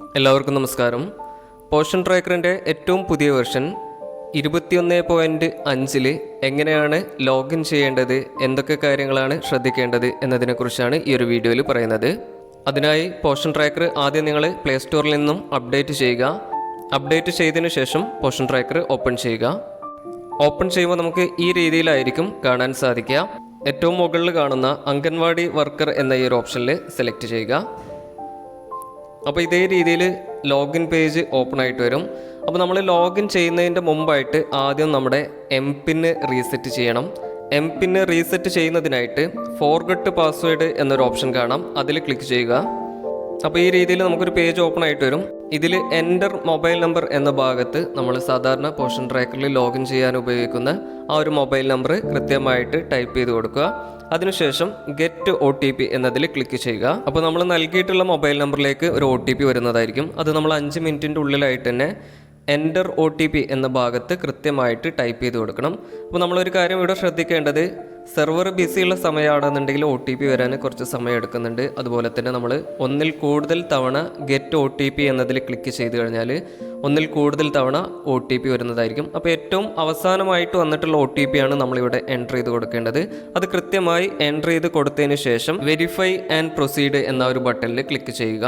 എല്ലാവർക്കും നമസ്കാരം. പോഷൻ ട്രാക്കറിന്റെ ഏറ്റവും പുതിയ വെർഷൻ ഇരുപത്തിയൊന്ന് പോയിന്റ് അഞ്ചിൽ എങ്ങനെയാണ് ലോഗിൻ ചെയ്യേണ്ടത് എന്തൊക്കെ കാര്യങ്ങളാണ് ശ്രദ്ധിക്കേണ്ടത് എന്നതിനെക്കുറിച്ചാണ് ഈ ഒരു വീഡിയോയിൽ പറയുന്നത്. അതിനായി പോഷൻ ട്രാക്കർ ആദ്യം നിങ്ങൾ പ്ലേ സ്റ്റോറിൽ നിന്നും അപ്ഡേറ്റ് ചെയ്യുക. അപ്ഡേറ്റ് ചെയ്തതിനു ശേഷം പോഷൻ ട്രാക്കർ ഓപ്പൺ ചെയ്യുക. ഓപ്പൺ ചെയ്യുമ്പോൾ നമുക്ക് ഈ രീതിയിലായിരിക്കും കാണാൻ സാധിക്കുക. ഏറ്റവും മുകളിൽ കാണുന്ന അംഗൻവാടി വർക്കർ എന്ന ഈ ഒരു ഓപ്ഷനിൽ സെലക്ട് ചെയ്യുക. അപ്പോൾ ഇതേ രീതിയിൽ ലോഗിൻ പേജ് ഓപ്പൺ ആയിട്ട് വരും. അപ്പോൾ നമ്മൾ ലോഗിൻ ചെയ്യുന്നതിന്റെ മുമ്പായിട്ട് ആദ്യം നമ്മുടെ എം പിന്ന് റീസെറ്റ് ചെയ്യണം. എം പിന്ന് റീസെറ്റ് ചെയ്യുന്നതിനായിട്ട് ഫോർഗട്ട് പാസ്വേഡ് എന്നൊരു ഓപ്ഷൻ കാണാം. അതിൽ ക്ലിക്ക് ചെയ്യുക. അപ്പോൾ ഈ രീതിയിൽ നമുക്കൊരു പേജ് ഓപ്പൺ ആയിട്ട് വരും. ഇതിൽ എന്റർ മൊബൈൽ നമ്പർ എന്ന ഭാഗത്ത് നമ്മൾ സാധാരണ പോഷൻ ട്രാക്കറിൽ ലോഗിൻ ചെയ്യാൻ ഉപയോഗിക്കുന്ന ആ ഒരു മൊബൈൽ നമ്പർ കൃത്യമായിട്ട് ടൈപ്പ് ചെയ്ത് കൊടുക്കുക. അതിനുശേഷം ഗെറ്റ് ഒ ടി പി എന്നതിൽ ക്ലിക്ക് ചെയ്യുക. അപ്പോൾ നമ്മൾ നൽകിയിട്ടുള്ള മൊബൈൽ നമ്പറിലേക്ക് ഒരു ഒ ടി പി വരുന്നതായിരിക്കും. അത് നമ്മൾ അഞ്ച് മിനിറ്റിന്റെ ഉള്ളിലായിട്ട് തന്നെ എന്റർ ഒ ടി പി എന്ന ഭാഗത്ത് കൃത്യമായിട്ട് ടൈപ്പ് ചെയ്ത് കൊടുക്കണം. അപ്പോൾ നമ്മളൊരു കാര്യം ഇവിടെ ശ്രദ്ധിക്കേണ്ടത് സെർവർ ബിസിയുള്ള സമയമാണെന്നുണ്ടെങ്കിൽ ഒ ടി പി വരാൻ കുറച്ച് സമയം എടുക്കുന്നുണ്ട്. അതുപോലെ തന്നെ നമ്മൾ ഒന്നിൽ കൂടുതൽ തവണ ഗെറ്റ് ഒ ടി പി എന്നതിൽ ക്ലിക്ക് ചെയ്ത് കഴിഞ്ഞാൽ ഒന്നിൽ കൂടുതൽ തവണ ഒ ടി പി വരുന്നതായിരിക്കും. അപ്പോൾ ഏറ്റവും അവസാനമായിട്ട് വന്നിട്ടുള്ള ഒ ടി പി ആണ് നമ്മളിവിടെ എന്റർ ചെയ്ത് കൊടുക്കേണ്ടത്. അത് കൃത്യമായി എന്റർ ചെയ്ത് കൊടുത്തതിന് ശേഷം വെരിഫൈ ആൻഡ് പ്രൊസീഡ് എന്ന ഒരു ബട്ടണിൽ ക്ലിക്ക് ചെയ്യുക.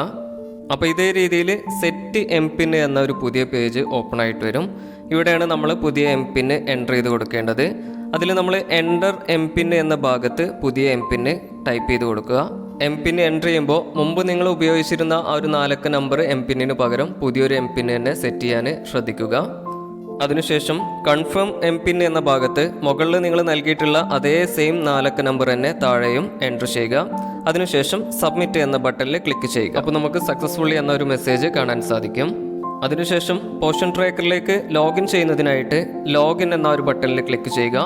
അപ്പോൾ ഇതേ രീതിയിൽ സെറ്റ് എം പിൻ എന്ന ഒരു പുതിയ പേജ് ഓപ്പൺ ആയിട്ട് വരും. ഇവിടെയാണ് നമ്മൾ പുതിയ എം പിന് എന്റർ ചെയ്ത് കൊടുക്കേണ്ടത്. അതിൽ നമ്മൾ എന്റർ എം പിൻ എന്ന ഭാഗത്ത് പുതിയ എം പിൻ ടൈപ്പ് ചെയ്ത് കൊടുക്കുക. എം പിൻ എന്റർ ചെയ്യുമ്പോൾ മുമ്പ് നിങ്ങൾ ഉപയോഗിച്ചിരുന്ന ആ ഒരു നാലക്ക നമ്പർ എം പിന്നിന് പകരം പുതിയൊരു എം പിൻ തന്നെ സെറ്റ് ചെയ്യാൻ ശ്രദ്ധിക്കുക. അതിനുശേഷം കൺഫേം എം പിൻ എന്ന ഭാഗത്ത് മുകളിൽ നിങ്ങൾ നൽകിയിട്ടുള്ള അതേ സെയിം നാലക്ക നമ്പർ തന്നെ താഴെയും എന്റർ ചെയ്യുക. അതിനുശേഷം സബ്മിറ്റ് എന്ന ബട്ടണിൽ ക്ലിക്ക് ചെയ്യുക. അപ്പോൾ നമുക്ക് സക്സസ്ഫുള്ളി എന്ന ഒരു മെസ്സേജ് കാണാൻ സാധിക്കും. അതിനുശേഷം പോഷൻ ട്രാക്കറിലേക്ക് ലോഗിൻ ചെയ്യുന്നതിനായിട്ട് ലോഗിൻ എന്ന ഒരു ബട്ടണിൽ ക്ലിക്ക് ചെയ്യുക.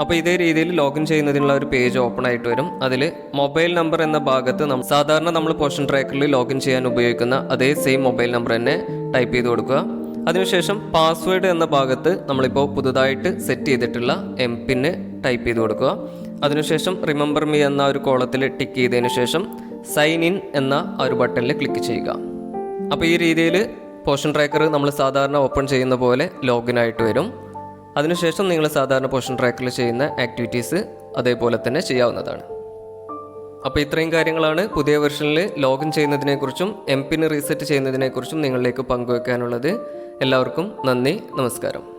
അപ്പോൾ ഇതേ രീതിയിൽ ലോഗിൻ ചെയ്യുന്നതിനുള്ള ഒരു പേജ് ഓപ്പൺ ആയിട്ട് വരും. അതിൽ മൊബൈൽ നമ്പർ എന്ന ഭാഗത്ത് നമ്മൾ സാധാരണ നമ്മൾ പോഷൻ ട്രാക്കറിൽ ലോഗിൻ ചെയ്യാൻ ഉപയോഗിക്കുന്ന അതേ സെയിം മൊബൈൽ നമ്പർ തന്നെ ടൈപ്പ് ചെയ്ത് കൊടുക്കുക. അതിനുശേഷം പാസ്വേഡ് എന്ന ഭാഗത്ത് നമ്മളിപ്പോൾ പുതുതായിട്ട് സെറ്റ് ചെയ്തിട്ടുള്ള എം പിന്ന് ടൈപ്പ് ചെയ്ത് കൊടുക്കുക. അതിനുശേഷം റിമെമ്പർ മീ എന്ന ഒരു കോളത്തിൽ ടിക്ക് ചെയ്തതിന് ശേഷം സൈൻ ഇൻ എന്ന ഒരു ബട്ടണിൽ ക്ലിക്ക് ചെയ്യുക. അപ്പോൾ ഈ രീതിയിൽ പോഷൻ ട്രാക്കർ നമ്മൾ സാധാരണ ഓപ്പൺ ചെയ്യുന്ന പോലെ ലോഗിൻ ആയിട്ട് വരും. അതിനുശേഷം നിങ്ങൾ സാധാരണ പോഷൻ ട്രാക്കറിൽ ചെയ്യുന്ന ആക്ടിവിറ്റീസ് അതേപോലെ തന്നെ ചെയ്യാവുന്നതാണ്. അപ്പോൾ ഇത്രയും കാര്യങ്ങളാണ് പുതിയ വെർഷനിൽ ലോഗിൻ ചെയ്യുന്നതിനെക്കുറിച്ചും എം പിന് റീസെറ്റ് ചെയ്യുന്നതിനെക്കുറിച്ചും നിങ്ങളിലേക്ക് പങ്കുവെക്കാനുള്ളത്. എല്ലാവർക്കും നന്ദി നമസ്കാരം.